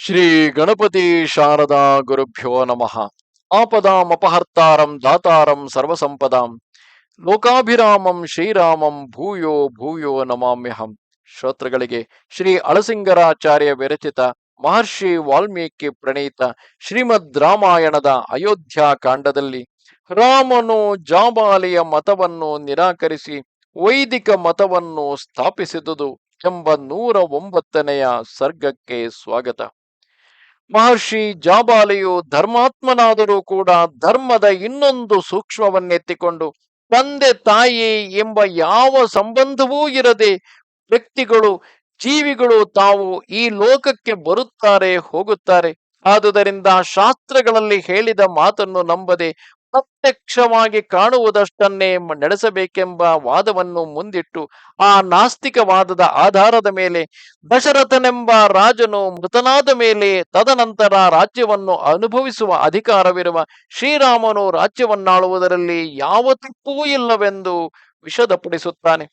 ಶ್ರೀ ಗಣಪತಿ ಶಾರದಾ ಗುರುಭ್ಯೋ ನಮಃ. ಆಪದಾಂ ಅಪಹರ್ತಾರಂ ದಾತಾರಂ ಸರ್ವಸಂಪದಾಂ. ಲೋಕಾಭಿರಾಮಂ ಶ್ರೀರಾಮಂ ಭೂಯೋ ಭೂಯೋ ನಮಾಮ್ಯಹಂ. ಶ್ರೋತೃಗಳಿಗೆ ಶ್ರೀ ಅಳಸಿಂಗರಾಚಾರ್ಯ ವಿರಚಿತ ಮಹರ್ಷಿ ವಾಲ್ಮೀಕಿ ಪ್ರಣೀತ ಶ್ರೀಮದ್ ರಾಮಾಯಣದ ಅಯೋಧ್ಯಾ ಕಾಂಡದಲ್ಲಿ ರಾಮನು ಜಾಬಾಲಿಯ ಮತವನ್ನು ನಿರಾಕರಿಸಿ ವೈದಿಕ ಮತವನ್ನು ಸ್ಥಾಪಿಸಿದುದು ಎಂಬ ನೂರ ಒಂಬತ್ತನೆಯ ಸರ್ಗಕ್ಕೆ ಸ್ವಾಗತ. ಮಹರ್ಷಿ ಜಾಬಾಲಿಯು ಧರ್ಮಾತ್ಮನಾದರೂ ಕೂಡ ಧರ್ಮದ ಇನ್ನೊಂದು ಸೂಕ್ಷ್ಮವನ್ನೆತ್ತಿಕೊಂಡು, ತಂದೆ ತಾಯಿ ಎಂಬ ಯಾವ ಸಂಬಂಧವೂ ಇರದೆ ವ್ಯಕ್ತಿಗಳು, ಜೀವಿಗಳು ತಾವು ಈ ಲೋಕಕ್ಕೆ ಬರುತ್ತಾರೆ, ಹೋಗುತ್ತಾರೆ. ಆದುದರಿಂದ ಶಾಸ್ತ್ರಗಳಲ್ಲಿ ಹೇಳಿದ ಮಾತನ್ನು ನಂಬದೆ ಪ್ರತ್ಯಕ್ಷವಾಗಿ ಕಾಣುವುದಷ್ಟನ್ನೇ ನಡೆಸಬೇಕೆಂಬ ವಾದವನ್ನು ಮುಂದಿಟ್ಟು ಆ ನಾಸ್ತಿಕವಾದದ ಆಧಾರದ ಮೇಲೆ ದಶರಥನೆಂಬ ರಾಜನು ಮೃತನಾದ ಮೇಲೆ ತದನಂತರ ರಾಜ್ಯವನ್ನು ಅನುಭವಿಸುವ ಅಧಿಕಾರವಿರುವ ಶ್ರೀರಾಮನು ರಾಜ್ಯವನ್ನಾಳುವುದರಲ್ಲಿ ಯಾವ ತಪ್ಪೂ ಇಲ್ಲವೆಂದು ವಿಷದಪಡಿಸುತ್ತಾನೆ.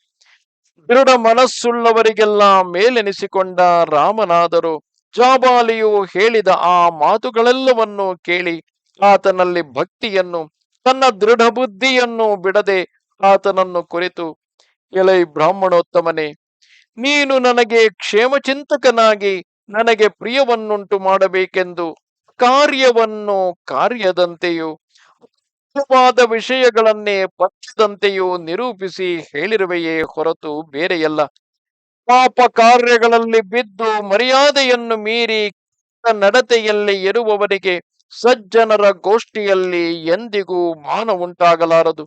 ದೃಢ ಮನಸ್ಸುಳ್ಳವರಿಗೆಲ್ಲ ಮೇಲೆನಿಸಿಕೊಂಡ ರಾಮನಾದರೂ ಜಾಬಾಲಿಯು ಹೇಳಿದ ಆ ಮಾತುಗಳೆಲ್ಲವನ್ನು ಕೇಳಿ ಆತನಲ್ಲಿ ಭಕ್ತಿಯನ್ನು, ತನ್ನ ದೃಢ ಬುದ್ಧಿಯನ್ನು ಬಿಡದೆ ಆತನನ್ನು ಕುರಿತು, ಎಲೈ ಬ್ರಾಹ್ಮಣೋತ್ತಮನೇ, ನೀನು ನನಗೆ ಕ್ಷೇಮಚಿಂತಕನಾಗಿ ನನಗೆ ಪ್ರಿಯವನ್ನುಂಟು ಮಾಡಬೇಕೆಂದು ಕಾರ್ಯವನ್ನು ಕಾರ್ಯದಂತೆಯೂ ವಾದ ವಿಷಯಗಳನ್ನೇ ಪಕ್ಷದಂತೆಯೂ ನಿರೂಪಿಸಿ ಹೇಳಿರುವೆಯೇ ಹೊರತು ಬೇರೆಯಲ್ಲ. ಪಾಪ ಕಾರ್ಯಗಳಲ್ಲಿ ಬಿದ್ದು ಮರ್ಯಾದೆಯನ್ನು ಮೀರಿ ನಡತೆಯಲ್ಲಿ ಇರುವವರಿಗೆ ಸಜ್ಜನರ ಗೋಷ್ಠಿಯಲ್ಲಿ ಎಂದಿಗೂ ಮಾನ ಉಂಟಾಗಲಾರದು.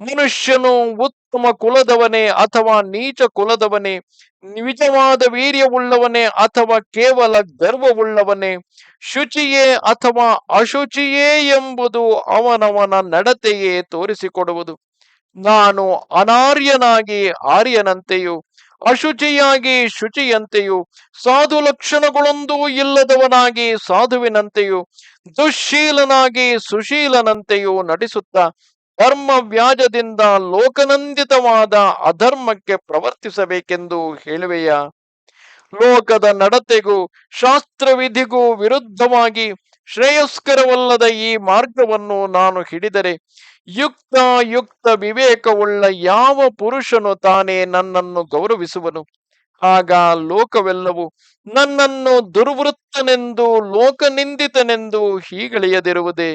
ಮನುಷ್ಯನು ಉತ್ತಮ ಕುಲದವನೇ ಅಥವಾ ನೀಚ ಕುಲದವನೇ, ನಿಜವಾದ ವೀರ್ಯವುಳ್ಳವನೇ ಅಥವಾ ಕೇವಲ ಗರ್ವವುಳ್ಳವನೇ, ಶುಚಿಯೇ ಅಥವಾ ಅಶುಚಿಯೇ ಎಂಬುದು ಅವನವನ ನಡತೆಯೇ ತೋರಿಸಿಕೊಡುವುದು. ನಾನು ಅನಾರ್ಯನಾಗಿ ಆರ್ಯನಂತೆಯೂ ಅಶುಚಿಯಾಗಿ ಶುಚಿಯಂತೆಯೂ ಸಾಧು ಲಕ್ಷಣಗಳೊಂದೂ ಇಲ್ಲದವನಾಗಿ ಸಾಧುವಿನಂತೆಯೂ ದುಶ್ಶೀಲನಾಗಿ ಸುಶೀಲನಂತೆಯೂ ನಟಿಸುತ್ತಾ ಧರ್ಮ ವ್ಯಾಜದಿಂದ ಲೋಕನಂದಿತವಾದ ಅಧರ್ಮಕ್ಕೆ ಪ್ರವರ್ತಿಸಬೇಕೆಂದು ಹೇಳುವೆಯ? ಲೋಕದ ನಡತೆಗೂ ಶಾಸ್ತ್ರವಿಧಿಗೂ ವಿರುದ್ಧವಾಗಿ ಶ್ರೇಯಸ್ಕರವಲ್ಲದ ಈ ಮಾರ್ಗವನ್ನು ನಾನು ಹಿಡಿದರೆ ಯುಕ್ತ ಯುಕ್ತ ವಿವೇಕವುಳ್ಳ ಯಾವ ಪುರುಷನು ತಾನೇ ನನ್ನನ್ನು ಗೌರವಿಸುವನು? ಆಗ ಲೋಕವೆಲ್ಲವೂ ನನ್ನನ್ನು ದುರ್ವೃತ್ತನೆಂದು, ಲೋಕನಿಂದಿತನೆಂದು ಹೀಗಳೆಯದಿರುವುದೇ?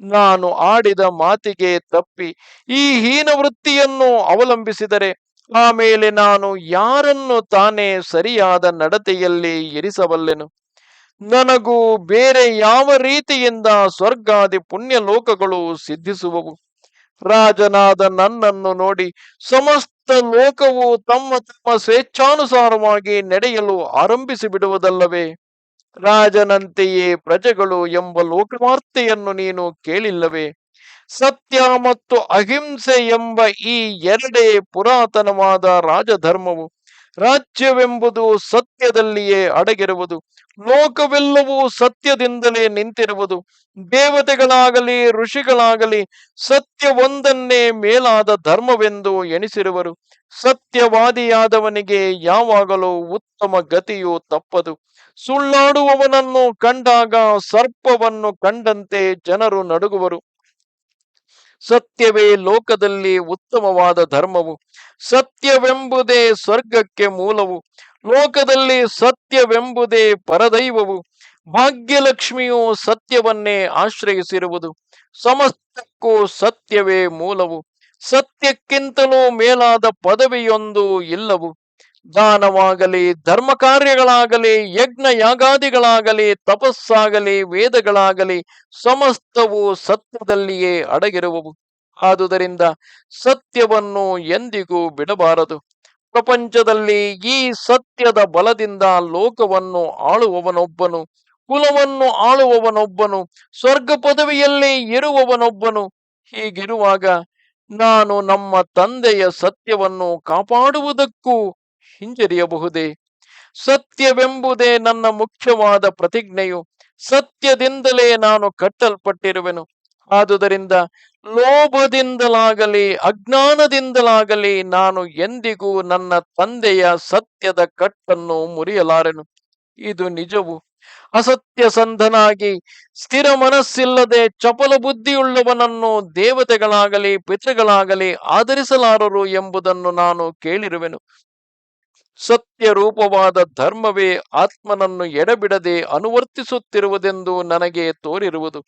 ನಾನು ಆಡಿದ ಮಾತಿಗೆ ತಪ್ಪಿ ಈ ಹೀನ ವೃತ್ತಿಯನ್ನು ಅವಲಂಬಿಸಿದರೆ ಆಮೇಲೆ ನಾನು ಯಾರನ್ನು ತಾನೇ ಸರಿಯಾದ ನಡತೆಯಲ್ಲಿ ಇರಿಸಬಲ್ಲೆನು? ನನಗೂ ಬೇರೆ ಯಾವ ರೀತಿಯಿಂದ ಸ್ವರ್ಗಾದಿ ಪುಣ್ಯ ಲೋಕಗಳು ಸಿದ್ಧಿಸುವವು? ರಾಜನಾದ ನನ್ನನ್ನು ನೋಡಿ ಸಮಸ್ತ ಲೋಕವು ತಮ್ಮ ತಮ್ಮ ಸ್ವೇಚ್ಛಾನುಸಾರವಾಗಿ ನಡೆಯಲು ಆರಂಭಿಸಿ ಬಿಡುವುದಲ್ಲವೇ? ರಾಜನಂತೆಯೇ ಪ್ರಜೆಗಳು ಎಂಬ ಲೋಕವಾರ್ತೆಯನ್ನು ನೀನು ಕೇಳಿಲ್ಲವೇ? ಸತ್ಯ ಮತ್ತು ಅಹಿಂಸೆ ಎಂಬ ಈ ಎರಡೇ ಪುರಾತನವಾದ ರಾಜಧರ್ಮವು ರಾಜ್ಯವೆಂಬುದು ಸತ್ಯದಲ್ಲಿಯೇ ಅಡಗಿರುವುದು, ಲೋಕವೆಲ್ಲವೂ ಸತ್ಯದಿಂದಲೇ ನಿಂತಿರುವುದು, ದೇವತೆಗಳಾಗಲಿ, ಋಷಿಗಳಾಗಲಿ ಸತ್ಯವೊಂದನ್ನೇ ಮೇಲಾದ ಧರ್ಮವೆಂದು ಎಣಿಸಿರುವರು. ಸತ್ಯವಾದಿಯಾದವನಿಗೆ ಯಾವಾಗಲೂ ಉತ್ತಮ ಗತಿಯು ತಪ್ಪದು. ಸುಳ್ಳಾಡುವವನನ್ನು ಕಂಡಾಗ ಸರ್ಪವನ್ನು ಕಂಡಂತೆ ಜನರು ನಡುಗುವರು. ಸತ್ಯವೇ ಲೋಕದಲ್ಲಿ ಉತ್ತಮವಾದ ಧರ್ಮವು, ಸತ್ಯವೆಂಬುದೇ ಸ್ವರ್ಗಕ್ಕೆ ಮೂಲವು, ಲೋಕದಲ್ಲಿ ಸತ್ಯವೆಂಬುದೇ ಪರದೈವವು, ಭಾಗ್ಯಲಕ್ಷ್ಮಿಯು ಸತ್ಯವನ್ನೇ ಆಶ್ರಯಿಸಿರುವುದು, ಸಮಸ್ತಕ್ಕೂ ಸತ್ಯವೇ ಮೂಲವು, ಸತ್ಯಕ್ಕಿಂತಲೂ ಮೇಲಾದ ಪದವಿಯೊಂದು ಇಲ್ಲವು. ದಾನವಾಗಲಿ ಧರ್ಮ ಕಾರ್ಯಗಳಾಗಲಿ ಯಜ್ಞ ಯಾಗಾದಿಗಳಾಗಲಿ ತಪಸ್ಸಾಗಲಿ, ವೇದಗಳಾಗಲಿ, ಸಮಸ್ತವು ಸತ್ಯದಲ್ಲಿಯೇ ಅಡಗಿರುವವು. ಆದುದರಿಂದ ಸತ್ಯವನ್ನು ಎಂದಿಗೂ ಬಿಡಬಾರದು. ಪ್ರಪಂಚದಲ್ಲಿ ಈ ಸತ್ಯದ ಬಲದಿಂದ ಲೋಕವನ್ನು ಆಳುವವನೊಬ್ಬನು, ಕುಲವನ್ನು ಆಳುವವನೊಬ್ಬನು ಸ್ವರ್ಗ ಪದವಿಯಲ್ಲಿ ಇರುವವನೊಬ್ಬನು. ಹೀಗಿರುವಾಗ ನಾನು ನಮ್ಮ ತಂದೆಯ ಸತ್ಯವನ್ನು ಕಾಪಾಡುವುದಕ್ಕೂ ಹಿಂಜರಿಯಬಹುದೇ? ಸತ್ಯವೆಂಬುದೇ ನನ್ನ ಮುಖ್ಯವಾದ ಪ್ರತಿಜ್ಞೆಯು, ಸತ್ಯದಿಂದಲೇ ನಾನು ಕಟ್ಟಲ್ಪಟ್ಟಿರುವೆನು. ಆದುದರಿಂದ ಲೋಭದಿಂದಲಾಗಲಿ, ಅಜ್ಞಾನದಿಂದಲಾಗಲಿ ನಾನು ಎಂದಿಗೂ ನನ್ನ ತಂದೆಯ ಸತ್ಯದ ಕಟ್ಟನ್ನು ಮುರಿಯಲಾರೆನು. ಇದು ನಿಜವು. ಅಸತ್ಯ ಸಂಧನಾಗಿ, ಸ್ಥಿರ ಮನಸ್ಸಿಲ್ಲದೆ ಚಪಲ ಬುದ್ಧಿಯುಳ್ಳವನನ್ನು ದೇವತೆಗಳಾಗಲಿ, ಪಿತೃಗಳಾಗಲಿ ಆಧರಿಸಲಾರರು ಎಂಬುದನ್ನು ನಾನು ಕೇಳಿರುವೆನು. ಸತ್ಯ ರೂಪವಾದ ಧರ್ಮವೇ ಆತ್ಮನನ್ನು ಎಡಬಿಡದೆ ಅನುವರ್ತಿಸುತ್ತಿರುವುದೆಂದು ನನಗೆ ತೋರಿರುವುದು.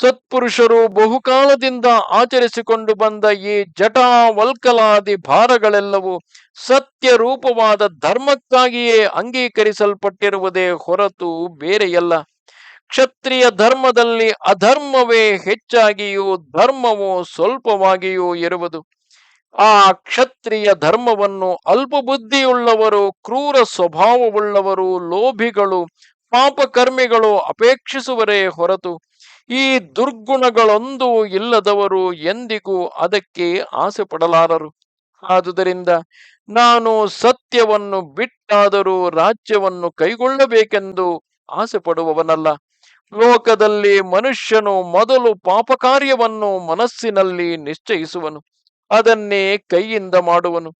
ಸತ್ಪುರುಷರು ಬಹುಕಾಲದಿಂದ ಆಚರಿಸಿಕೊಂಡು ಬಂದ ಈ ಜಟಾ ವಲ್ಕಲಾದಿ ಭಾರಗಳೆಲ್ಲವೂ ಸತ್ಯ ರೂಪವಾದ ಧರ್ಮಕ್ಕಾಗಿಯೇ ಅಂಗೀಕರಿಸಲ್ಪಟ್ಟಿರುವುದೇ ಹೊರತು ಬೇರೆಯಲ್ಲ. ಕ್ಷತ್ರಿಯ ಧರ್ಮದಲ್ಲಿ ಅಧರ್ಮವೇ ಹೆಚ್ಚಾಗಿಯೂ ಧರ್ಮವು ಸ್ವಲ್ಪವಾಗಿಯೂ ಇರುವುದು. ಆ ಕ್ಷತ್ರಿಯ ಧರ್ಮವನ್ನು ಅಲ್ಪ ಬುದ್ಧಿಯುಳ್ಳವರು ಕ್ರೂರ ಸ್ವಭಾವವುಳ್ಳವರು, ಲೋಭಿಗಳು, ಪಾಪಕರ್ಮಿಗಳು ಅಪೇಕ್ಷಿಸುವರೇ ಹೊರತು ಈ ದುರ್ಗುಣಗಳೊಂದು ಇಲ್ಲದವರು ಎಂದಿಗೂ ಅದಕ್ಕೆ ಆಸೆ ಪಡಲಾರರು ಆದುದರಿಂದ ನಾನು ಸತ್ಯವನ್ನು ಬಿಟ್ಟಾದರೂ ರಾಜ್ಯವನ್ನು ಕೈಗೊಳ್ಳಬೇಕೆಂದು ಆಸೆ ಪಡುವವನಲ್ಲ ಲೋಕದಲ್ಲಿ ಮನುಷ್ಯನು ಮೊದಲು ಪಾಪಕಾರ್ಯವನ್ನು ಮನಸ್ಸಿನಲ್ಲಿ ನಿಶ್ಚಯಿಸುವನು. ಅದನ್ನೇ ಕೈಯಿಂದ ಮಾಡುವನು.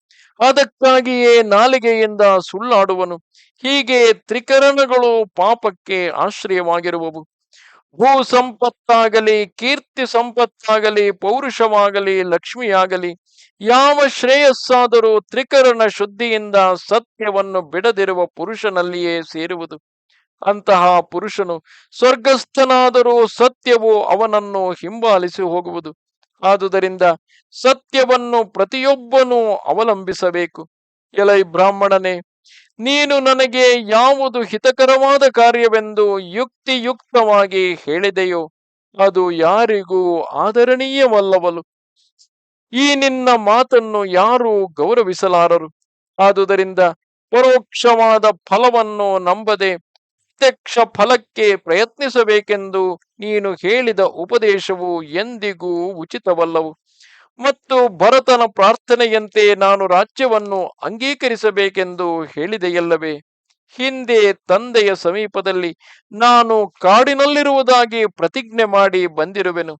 ಅದಕ್ಕಾಗಿಯೇ ನಾಲಿಗೆಯಿಂದ ಸುಳ್ಳಾಡುವನು. ಹೀಗೆ ತ್ರಿಕರಣಗಳು ಪಾಪಕ್ಕೆ ಆಶ್ರಯವಾಗಿರುವವು. ಭೂ ಸಂಪತ್ತಾಗಲಿ ಕೀರ್ತಿ ಸಂಪತ್ತಾಗಲಿ, ಪೌರುಷವಾಗಲಿ, ಲಕ್ಷ್ಮಿಯಾಗಲಿ, ಯಾವ ಶ್ರೇಯಸ್ಸಾದರೂ ತ್ರಿಕರಣ ಶುದ್ಧಿಯಿಂದ ಸತ್ಯವನ್ನು ಬಿಡದಿರುವ ಪುರುಷನಲ್ಲಿಯೇ ಸೇರುವುದು. ಅಂತಹ ಪುರುಷನು ಸ್ವರ್ಗಸ್ಥನಾದರೂ ಸತ್ಯವು ಅವನನ್ನು ಹಿಂಬಾಲಿಸಿ ಹೋಗುವುದು. ಆದುದರಿಂದ ಸತ್ಯವನ್ನು ಪ್ರತಿಯೊಬ್ಬನೂ ಅವಲಂಬಿಸಬೇಕು. ಎಲೈ ಬ್ರಾಹ್ಮಣನೇ, ನೀನು ನನಗೆ ಯಾವುದು ಹಿತಕರವಾದ ಕಾರ್ಯವೆಂದು ಯುಕ್ತಿಯುಕ್ತವಾಗಿ ಹೇಳಿದೆಯೋ, ಅದು ಯಾರಿಗೂ ಆದರಣೀಯವಲ್ಲವಲು. ಈ ನಿನ್ನ ಮಾತನ್ನು ಯಾರೂ ಗೌರವಿಸಲಾರರು. ಆದುದರಿಂದ ಪರೋಕ್ಷವಾದ ಫಲವನ್ನು ನಂಬದೆ ಪ್ರತ್ಯಕ್ಷ ಫಲಕ್ಕೆ ಪ್ರಯತ್ನಿಸಬೇಕೆಂದು ನೀನು ಹೇಳಿದ ಉಪದೇಶವು ಎಂದಿಗೂ ಉಚಿತವಲ್ಲವು. ಮತ್ತು ಭರತನ ಪ್ರಾರ್ಥನೆಯಂತೆ ನಾನು ರಾಜ್ಯವನ್ನು ಅಂಗೀಕರಿಸಬೇಕೆಂದು ಹೇಳಿದೆಯಲ್ಲವೇ? ಹಿಂದೆ ತಂದೆಯ ಸಮೀಪದಲ್ಲಿ ನಾನು ಕಾಡಿನಲ್ಲಿರುವುದಾಗಿ ಪ್ರತಿಜ್ಞೆ ಮಾಡಿ ಬಂದಿರುವೆನು.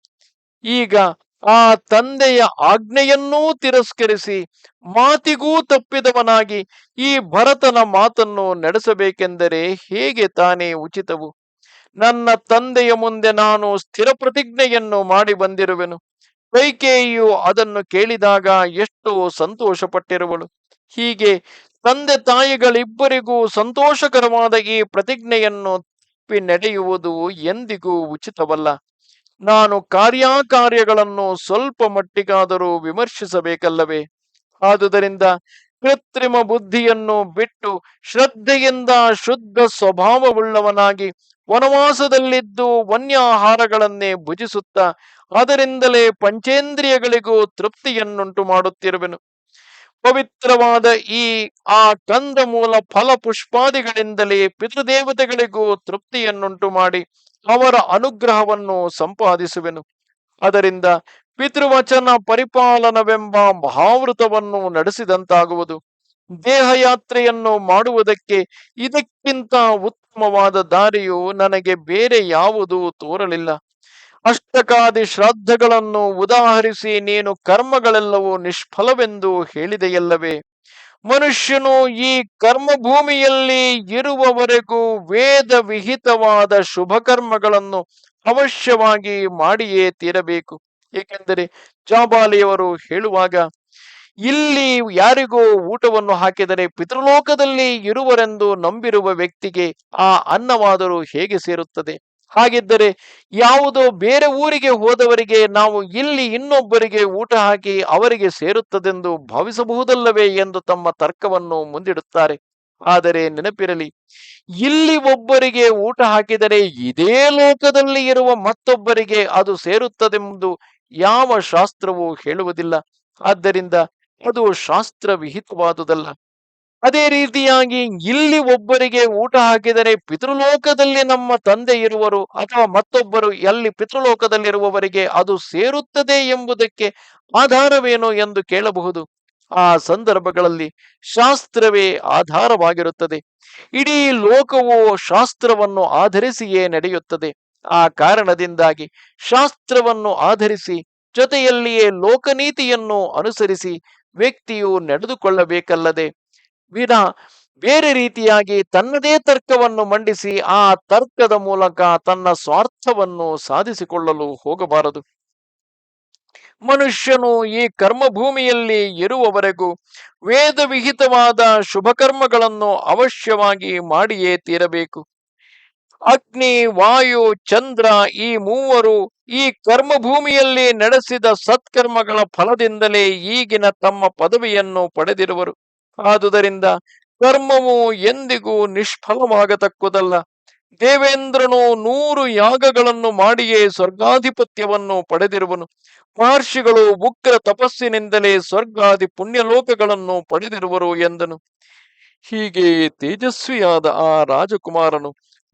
ಈಗ ಆ ತಂದೆಯ ಆಜ್ಞೆಯನ್ನೂ ತಿರಸ್ಕರಿಸಿ ಮಾತಿಗೂ ತಪ್ಪಿದವನಾಗಿ ಈ ಭರತನ ಮಾತನ್ನು ನಡೆಸಬೇಕೆಂದರೆ ಹೇಗೆ ತಾನೇ ಉಚಿತವು? ನನ್ನ ತಂದೆಯ ಮುಂದೆ ನಾನು ಸ್ಥಿರ ಪ್ರತಿಜ್ಞೆಯನ್ನು ಮಾಡಿ ಬಂದಿರುವೆನು. ಕೈಕೇಯಿಯು ಅದನ್ನು ಕೇಳಿದಾಗ ಎಷ್ಟು ಸಂತೋಷಪಟ್ಟಿರುವಳು. ಹೀಗೆ ತಂದೆ ತಾಯಿಗಳಿಬ್ಬರಿಗೂ ಸಂತೋಷಕರವಾದ ಈ ಪ್ರತಿಜ್ಞೆಯನ್ನು ತಪ್ಪಿ ನಡೆಯುವುದು ಎಂದಿಗೂ ಉಚಿತವಲ್ಲ. ನಾನು ಕಾರ್ಯಕಾರ್ಯಗಳನ್ನು ಸ್ವಲ್ಪ ಮಟ್ಟಿಗಾದರೂ ವಿಮರ್ಶಿಸಬೇಕಲ್ಲವೇ? ಆದುದರಿಂದ ಕೃತ್ರಿಮ ಬುದ್ಧಿಯನ್ನು ಬಿಟ್ಟು ಶ್ರದ್ಧೆಯಿಂದ ಶುದ್ಧ ಸ್ವಭಾವವುಳ್ಳವನಾಗಿ ವನವಾಸದಲ್ಲಿದ್ದು ವನ್ಯಾಹಾರಗಳನ್ನೇ ಭುಜಿಸುತ್ತಾ ಅದರಿಂದಲೇ ಪಂಚೇಂದ್ರಿಯಗಳಿಗೂ ತೃಪ್ತಿಯನ್ನುಂಟು ಮಾಡುತ್ತಿರುವೆನು. ಪವಿತ್ರವಾದ ಈ, ಆ ಕಂದ ಮೂಲ ಫಲ ಪುಷ್ಪಾದಿಗಳಿಂದಲೇ ಪಿತೃದೇವತೆಗಳಿಗೂ ತೃಪ್ತಿಯನ್ನುಂಟು ಮಾಡಿ ಅವರ ಅನುಗ್ರಹವನ್ನು ಸಂಪಾದಿಸುವೆನು. ಅದರಿಂದ ಪಿತೃವಚನ ಪರಿಪಾಲನವೆಂಬ ಮಹಾವೃತವನ್ನು ನಡೆಸಿದಂತಾಗುವುದು. ದೇಹಯಾತ್ರೆಯನ್ನು ಮಾಡುವುದಕ್ಕೆ ಇದಕ್ಕಿಂತ ಉತ್ತಮವಾದ ದಾರಿಯು ನನಗೆ ಬೇರೆ ಯಾವುದೂ ತೋರಲಿಲ್ಲ. ಅಷ್ಟಕಾದಿ ಶ್ರಾದ್ದಗಳನ್ನು ಉದಾಹರಿಸಿ, ನೀನು ಕರ್ಮಗಳೆಲ್ಲವೂ ನಿಷ್ಫಲವೆಂದು ಹೇಳಿದೆಯಲ್ಲವೇ? ಮನುಷ್ಯನು ಈ ಕರ್ಮಭೂಮಿಯಲ್ಲಿ ಇರುವವರೆಗೂ ವೇದ ವಿಹಿತವಾದ ಶುಭ ಅವಶ್ಯವಾಗಿ ಮಾಡಿಯೇ ತೀರಬೇಕು. ಏಕೆಂದರೆ ಜಾಬಾಲಿಯವರು ಹೇಳುವಾಗ, ಇಲ್ಲಿ ಯಾರಿಗೋ ಊಟವನ್ನು ಹಾಕಿದರೆ ಪಿತೃಲೋಕದಲ್ಲಿ ಇರುವರೆಂದು ನಂಬಿರುವ ವ್ಯಕ್ತಿಗೆ ಆ ಅನ್ನವಾದರೂ ಹೇಗೆ ಸೇರುತ್ತದೆ? ಹಾಗಿದ್ದರೆ ಯಾವುದೋ ಬೇರೆ ಊರಿಗೆ ಹೋದವರಿಗೆ ನಾವು ಇಲ್ಲಿ ಇನ್ನೊಬ್ಬರಿಗೆ ಊಟ ಹಾಕಿ ಅವರಿಗೆ ಸೇರುತ್ತದೆಂದು ಭಾವಿಸಬಹುದಲ್ಲವೇ ಎಂದು ತಮ್ಮ ತರ್ಕವನ್ನು ಮುಂದಿಡುತ್ತಾರೆ. ಆದರೆ ನೆನಪಿರಲಿ, ಇಲ್ಲಿ ಒಬ್ಬರಿಗೆ ಊಟ ಹಾಕಿದರೆ ಇದೇ ಲೋಕದಲ್ಲಿ ಇರುವ ಮತ್ತೊಬ್ಬರಿಗೆ ಅದು ಸೇರುತ್ತದೆಂದು ಯಾವ ಶಾಸ್ತ್ರವೂ ಹೇಳುವುದಿಲ್ಲ. ಆದ್ದರಿಂದ ಅದು ಶಾಸ್ತ್ರ ವಿಹಿತವಾದುದಲ್ಲ ಅದೇ ರೀತಿಯಾಗಿ ಇಲ್ಲಿ ಒಬ್ಬರಿಗೆ ಊಟ ಹಾಕಿದರೆ ಪಿತೃಲೋಕದಲ್ಲಿ ನಮ್ಮ ತಂದೆ ಇರುವರು ಅಥವಾ ಮತ್ತೊಬ್ಬರು ಎಲ್ಲಿ ಪಿತೃಲೋಕದಲ್ಲಿರುವವರಿಗೆ ಅದು ಸೇರುತ್ತದೆ ಎಂಬುದಕ್ಕೆ ಆಧಾರವೇನು ಎಂದು ಕೇಳಬಹುದು? ಆ ಸಂದರ್ಭಗಳಲ್ಲಿ ಶಾಸ್ತ್ರವೇ ಆಧಾರವಾಗಿರುತ್ತದೆ. ಇಡೀ ಲೋಕವು ಶಾಸ್ತ್ರವನ್ನು ಆಧರಿಸಿಯೇ ನಡೆಯುತ್ತದೆ. ಆ ಕಾರಣದಿಂದಾಗಿ ಶಾಸ್ತ್ರವನ್ನು ಆಧರಿಸಿ ಜೊತೆಯಲ್ಲಿಯೇ ಲೋಕನೀತಿಯನ್ನು ಅನುಸರಿಸಿ ವ್ಯಕ್ತಿಯು ನಡೆದುಕೊಳ್ಳಬೇಕಲ್ಲದೆ ವಿನ ಬೇರೆ ರೀತಿಯಾಗಿ ತನ್ನದೇ ತರ್ಕವನ್ನು ಮಂಡಿಸಿ ಆ ತರ್ಕದ ಮೂಲಕ ತನ್ನ ಸ್ವಾರ್ಥವನ್ನು ಸಾಧಿಸಿಕೊಳ್ಳಲು ಹೋಗಬಾರದು. ಮನುಷ್ಯನು ಈ ಕರ್ಮಭೂಮಿಯಲ್ಲಿ ಇರುವವರೆಗೂ ವೇದ ವಿಹಿತವಾದ ಅವಶ್ಯವಾಗಿ ಮಾಡಿಯೇ ತೀರಬೇಕು. ಅಗ್ನಿ, ವಾಯು, ಚಂದ್ರ ಈ ಮೂವರು ಈ ಕರ್ಮಭೂಮಿಯಲ್ಲಿ ನಡೆಸಿದ ಸತ್ಕರ್ಮಗಳ ಫಲದಿಂದಲೇ ಈಗಿನ ತಮ್ಮ ಪದವಿಯನ್ನು ಪಡೆದಿರುವರು. ಆದುದರಿಂದ ಕರ್ಮವು ಎಂದಿಗೂ ನಿಷ್ಫಲವಾಗತಕ್ಕುದಲ್ಲ. ದೇವೇಂದ್ರನು ನೂರು ಯಾಗಗಳನ್ನು ಮಾಡಿಯೇ ಸ್ವರ್ಗಾಧಿಪತ್ಯವನ್ನು ಪಡೆದಿರುವನು. ಮಹರ್ಷಿಗಳು ಉಗ್ರ ತಪಸ್ಸಿನಿಂದಲೇ ಸ್ವರ್ಗಾದಿ ಪುಣ್ಯಲೋಕಗಳನ್ನು ಪಡೆದಿರುವರು ಎಂದನು. ಹೀಗೆ ತೇಜಸ್ವಿಯಾದ ಆ ರಾಜಕುಮಾರನು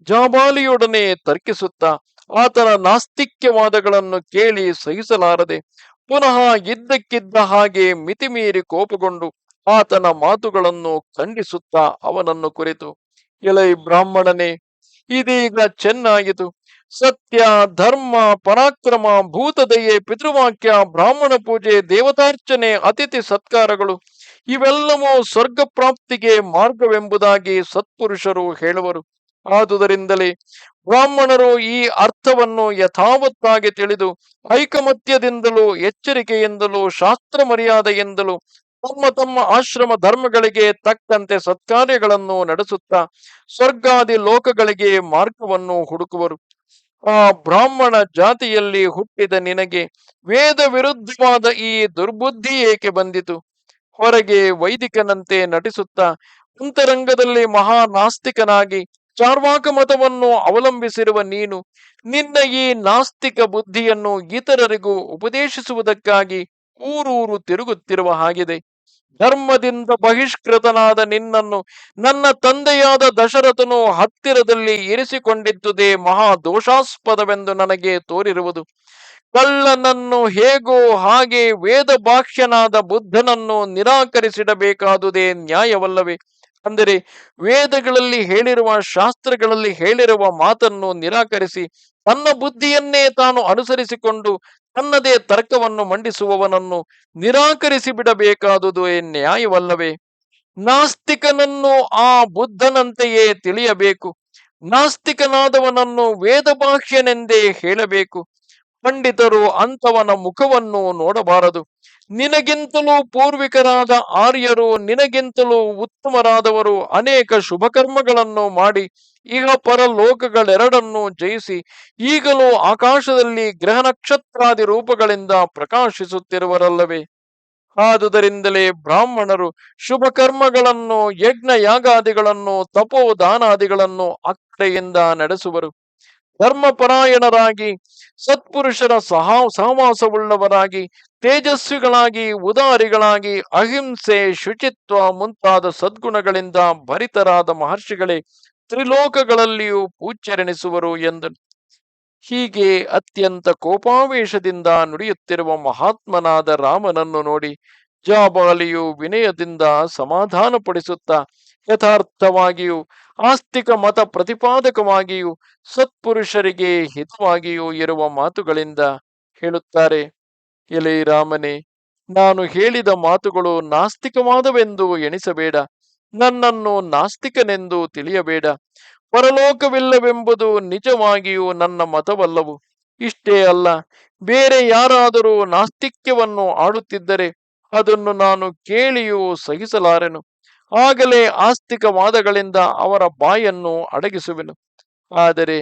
ಜಾಬಾಲಿಯೊಡನೆ ತರ್ಕಿಸುತ್ತಾ ಆತನ ನಾಸ್ತಿಕ್ಯವಾದಗಳನ್ನು ಕೇಳಿ ಸಹಿಸಲಾರದೆ ಪುನಃ ಇದ್ದಕ್ಕಿದ್ದ ಹಾಗೆ ಮಿತಿಮೀರಿ ಕೋಪಗೊಂಡು ಆತನ ಮಾತುಗಳನ್ನು ಖಂಡಿಸುತ್ತಾ ಅವನನ್ನು ಕುರಿತು, ಎಲೈ ಬ್ರಾಹ್ಮಣನೇ, ಇದೀಗ ಚೆನ್ನಾಗಿತು ಸತ್ಯ, ಧರ್ಮ, ಪರಾಕ್ರಮ, ಭೂತದಯೆ, ಪಿತೃವಾಕ್ಯ, ಬ್ರಾಹ್ಮಣ ಪೂಜೆ, ದೇವತಾರ್ಚನೆ, ಅತಿಥಿ ಸತ್ಕಾರಗಳು, ಇವೆಲ್ಲವೂ ಸ್ವರ್ಗ ಪ್ರಾಪ್ತಿಗೆ ಮಾರ್ಗವೆಂಬುದಾಗಿ ಸತ್ಪುರುಷರು ಹೇಳುವರು. ಆದುದರಿಂದಲೇ ಬ್ರಾಹ್ಮಣರು ಈ ಅರ್ಥವನ್ನು ಯಥಾವತ್ತಾಗಿ ತಿಳಿದು, ಐಕಮತ್ಯದಿಂದಲೂ, ಎಚ್ಚರಿಕೆಯಿಂದಲೂ ಶಾಸ್ತ್ರ ಮರ್ಯಾದೆಯಿಂದಲೂ ತಮ್ಮ ತಮ್ಮ ಆಶ್ರಮ ಧರ್ಮಗಳಿಗೆ ತಕ್ಕಂತೆ ಸತ್ಕಾರ್ಯಗಳನ್ನು ನಡೆಸುತ್ತಾ ಸ್ವರ್ಗಾದಿ ಲೋಕಗಳಿಗೆ ಮಾರ್ಗವನ್ನು ಹುಡುಕುವರು. ಆ ಬ್ರಾಹ್ಮಣ ಜಾತಿಯಲ್ಲಿ ಹುಟ್ಟಿದ ನಿನಗೆ ವೇದ ವಿರುದ್ಧವಾದ ಈ ದುರ್ಬುದ್ಧಿ ಏಕೆ ಬಂದಿತು? ಹೊರಗೆ ವೈದಿಕನಂತೆ ನಟಿಸುತ್ತಾ ಅಂತರಂಗದಲ್ಲಿ ಮಹಾ ನಾಸ್ತಿಕನಾಗಿ ಚಾರ್ವಾಕ ಮತವನ್ನು ಅವಲಂಬಿಸಿರುವ ನೀನು ನಿನ್ನ ಈ ನಾಸ್ತಿಕ ಬುದ್ಧಿಯನ್ನು ಇತರರಿಗೂ ಉಪದೇಶಿಸುವುದಕ್ಕಾಗಿ ಊರೂರು ತಿರುಗುತ್ತಿರುವ ಹಾಗಿದೆ. ಧರ್ಮದಿಂದ ಬಹಿಷ್ಕೃತನಾದ ನಿನ್ನನ್ನು ನನ್ನ ತಂದೆಯಾದ ದಶರಥನು ಹತ್ತಿರದಲ್ಲಿ ಇರಿಸಿಕೊಂಡಿದ್ದುದೇ ಮಹಾ ದೋಷಾಸ್ಪದವೆಂದು ನನಗೆ ತೋರಿರುವುದು. ಕಳ್ಳನನ್ನು ಹೇಗೋ ಹಾಗೆ ವೇದ ಭಾಷ್ಯನಾದ ಬುದ್ಧನನ್ನು ನಿರಾಕರಿಸಿಡಬೇಕಾದುದೇ ನ್ಯಾಯವಲ್ಲವೇ? ಅಂದರೆ ವೇದಗಳಲ್ಲಿ ಹೇಳಿರುವ ಶಾಸ್ತ್ರಗಳಲ್ಲಿ ಹೇಳಿರುವ ಮಾತನ್ನು ನಿರಾಕರಿಸಿ ತನ್ನ ಬುದ್ಧಿಯನ್ನೇ ತಾನು ಅನುಸರಿಸಿಕೊಂಡು ತನ್ನದೇ ತರ್ಕವನ್ನು ಮಂಡಿಸುವವನನ್ನು ನಿರಾಕರಿಸಿ ಬಿಡಬೇಕಾದುದು ನ್ಯಾಯವಲ್ಲವೇ? ನಾಸ್ತಿಕನನ್ನು ಆ ಬುದ್ಧನಂತೆಯೇ ತಿಳಿಯಬೇಕು. ನಾಸ್ತಿಕನಾದವನನ್ನು ವೇದಭಾಷ್ಯನೆಂದೇ ಹೇಳಬೇಕು. ಪಂಡಿತರು ಅಂಥವನ ಮುಖವನ್ನು ನೋಡಬಾರದು. ನಿನಗಿಂತಲೂ ಪೂರ್ವಿಕರಾದ ಆರ್ಯರು, ನಿನಗಿಂತಲೂ ಉತ್ತಮರಾದವರು ಅನೇಕ ಶುಭಕರ್ಮಗಳನ್ನು ಮಾಡಿ, ಈಗ ಪರಲೋಕಗಳೆರಡನ್ನು ಜಯಿಸಿ, ಈಗಲೂ ಆಕಾಶದಲ್ಲಿ ಗ್ರಹ ನಕ್ಷತ್ರಾದಿ ರೂಪಗಳಿಂದ ಪ್ರಕಾಶಿಸುತ್ತಿರುವರಲ್ಲವೇ? ಆದುದರಿಂದಲೇ ಬ್ರಾಹ್ಮಣರು ಶುಭ ಕರ್ಮಗಳನ್ನು ಯಜ್ಞ ಯಾಗಾದಿಗಳನ್ನು ತಪೋದಾನಾದಿಗಳನ್ನು ಅಕ್ಕಡೆಯಿಂದ ನಡೆಸುವರು. ಧರ್ಮಪರಾಯಣರಾಗಿ, ಸತ್ಪುರುಷರ ಸಹ, ಸಹವಾಸವುಳ್ಳವರಾಗಿ, ತೇಜಸ್ವಿಗಳಾಗಿ, ಉದಾರಿಗಳಾಗಿ, ಅಹಿಂಸೆ, ಶುಚಿತ್ವ ಮುಂತಾದ ಸದ್ಗುಣಗಳಿಂದ ಭರಿತರಾದ ಮಹರ್ಷಿಗಳೇ ತ್ರಿಲೋಕಗಳಲ್ಲಿಯೂ ಪೂಜ್ಯರೆನಿಸುವರು ಎಂದನು ಹೀಗೆ ಅತ್ಯಂತ ಕೋಪಾವೇಶದಿಂದ ನುಡಿಯುತ್ತಿರುವ ಮಹಾತ್ಮನಾದ ರಾಮನನ್ನು ನೋಡಿ ಜಾಬಾಲಿಯು ವಿನಯದಿಂದ ಸಮಾಧಾನಪಡಿಸುತ್ತಾ ಯಥಾರ್ಥವಾಗಿಯೂ ಆಸ್ತಿಕ ಮತ ಪ್ರತಿಪಾದಕವಾಗಿಯೂ ಸತ್ಪುರುಷರಿಗೆ ಹಿತವಾಗಿಯೂ ಇರುವ ಮಾತುಗಳಿಂದ ಹೇಳುತ್ತಾರೆ, ಎಲೆ ರಾಮನೇ, ನಾನು ಹೇಳಿದ ಮಾತುಗಳು ನಾಸ್ತಿಕವಾದವೆಂದು ಎಣಿಸಬೇಡ, ನನ್ನನ್ನು ನಾಸ್ತಿಕನೆಂದು ತಿಳಿಯಬೇಡ, ಪರಲೋಕವಿಲ್ಲವೆಂಬುದು ನಿಜವಾಗಿಯೂ ನನ್ನ ಮತವಲ್ಲವು, ಇಷ್ಟೇ ಅಲ್ಲ, ಬೇರೆ ಯಾರಾದರೂ ನಾಸ್ತಿಕ್ಯವನ್ನು ಆಡುತ್ತಿದ್ದರೆ ಅದನ್ನು ನಾನು ಕೇಳಿಯೂ ಸಹಿಸಲಾರೆನು. ಆಗಲೇ ಆಸ್ತಿಕವಾದಗಳಿಂದ ಅವರ ಬಾಯನ್ನು ಅಡಗಿಸುವೆನು. ಆದರೆ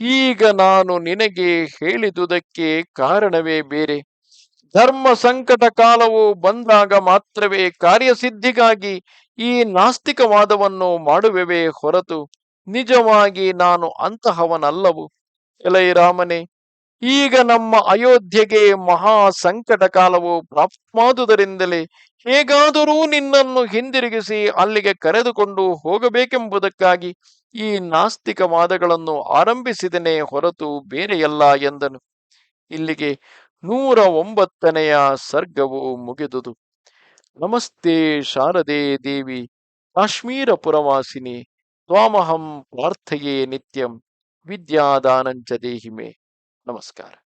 ಈಗ ನಾನು ನಿನಗೆ ಹೇಳಿದುದಕ್ಕೆ ಕಾರಣವೇ ಬೇರೆ. ಧರ್ಮ ಸಂಕಟ ಕಾಲವು ಬಂದಾಗ ಮಾತ್ರವೇ ಕಾರ್ಯಸಿದ್ಧಿಗಾಗಿ ಈ ನಾಸ್ತಿಕವಾದವನ್ನು ಮಾಡುವೆವೇ ಹೊರತು ನಿಜವಾಗಿ ನಾನು ಅಂತಹವನಲ್ಲವು. ಎಲೈ ರಾಮನೇ ಈಗ ನಮ್ಮ ಅಯೋಧ್ಯೆಗೆ ಮಹಾ ಸಂಕಟ ಕಾಲವು ಪ್ರಾಪ್ತವಾದುದರಿಂದಲೇ ಹೇಗಾದರೂ ನಿನ್ನನ್ನು ಹಿಂದಿರುಗಿಸಿ ಅಲ್ಲಿಗೆ ಕರೆದುಕೊಂಡು ಹೋಗಬೇಕೆಂಬುದಕ್ಕಾಗಿ ಈ ನಾಸ್ತಿಕವಾದಗಳನ್ನು ಆರಂಭಿಸಿದನೇ ಹೊರತು ಬೇರೆಯಲ್ಲ ಎಂದನು. ಇಲ್ಲಿಗೆ ನೂರ ಒಂಬತ್ತನೆಯ ಸರ್ಗವು ಮುಗಿದುದು. ನಮಸ್ತೆ ಶಾರದೆ ದೇವಿ, ಕಾಶ್ಮೀರ ಪುರವಾಸಿನಿ, ತ್ವಾಮಹಂ ಪ್ರಾರ್ಥೆಯೇ ನಿತ್ಯಂ, ವಿದ್ಯಾದಾನಂಚ ದೇಹಿಮೆ. Namaskar.